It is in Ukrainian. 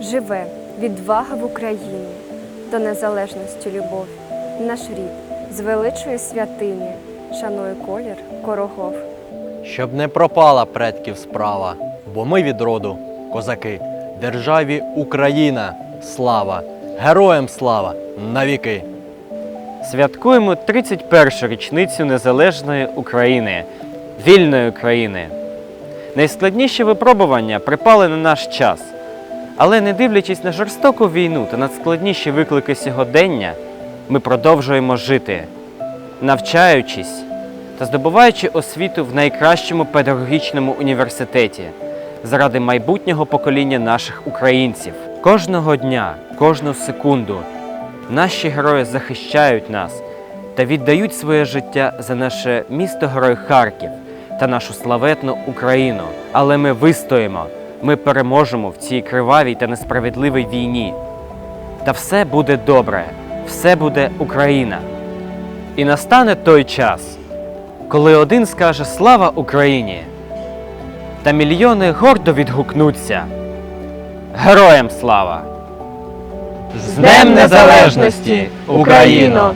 Живе відвага в Україні, до незалежності любов. Наш рід звеличує святині, шанує колір корогов. Щоб не пропала предків справа, бо ми від роду, козаки, державі Україна, слава, героям слава навіки. Святкуємо 31-ю річницю незалежної України, вільної України. Найскладніші випробування припали на наш час. Але не дивлячись на жорстоку війну та надскладніші виклики сьогодення, ми продовжуємо жити, навчаючись та здобуваючи освіту в найкращому педагогічному університеті заради майбутнього покоління наших українців. Кожного дня, кожну секунду Наші герої захищають нас та віддають своє життя за наше місто Герой Харків та нашу славетну Україну. Але ми вистоїмо, ми переможемо в цій кривавій та несправедливій війні. Та все буде добре, все буде Україна. І настане той час, коли один скаже Слава Україні! Та мільйони гордо відгукнуться. Героям слава! З Днем Незалежності, Україно!